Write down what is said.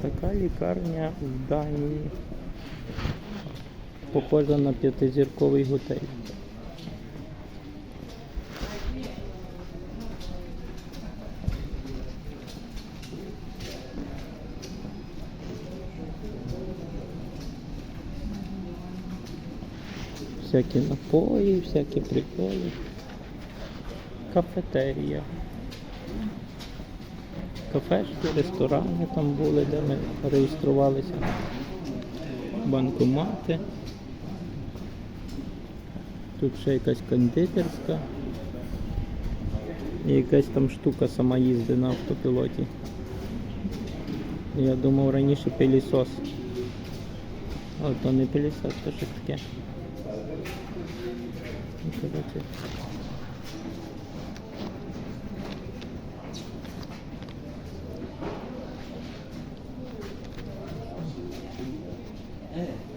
Така лікарня в Данії. Похожа на п'ятизірковий готель. Всякі напої, всякі приколи. Кафетерія. Кафешки, ресторани там були, де ми реєструвалися. Банкомати. Тут ще якась кондитерська. І якась там штука сама їздить на автопілоті. Я думав раніше пилісос. Але то не пилісос, то щось таке. Ну, Hey.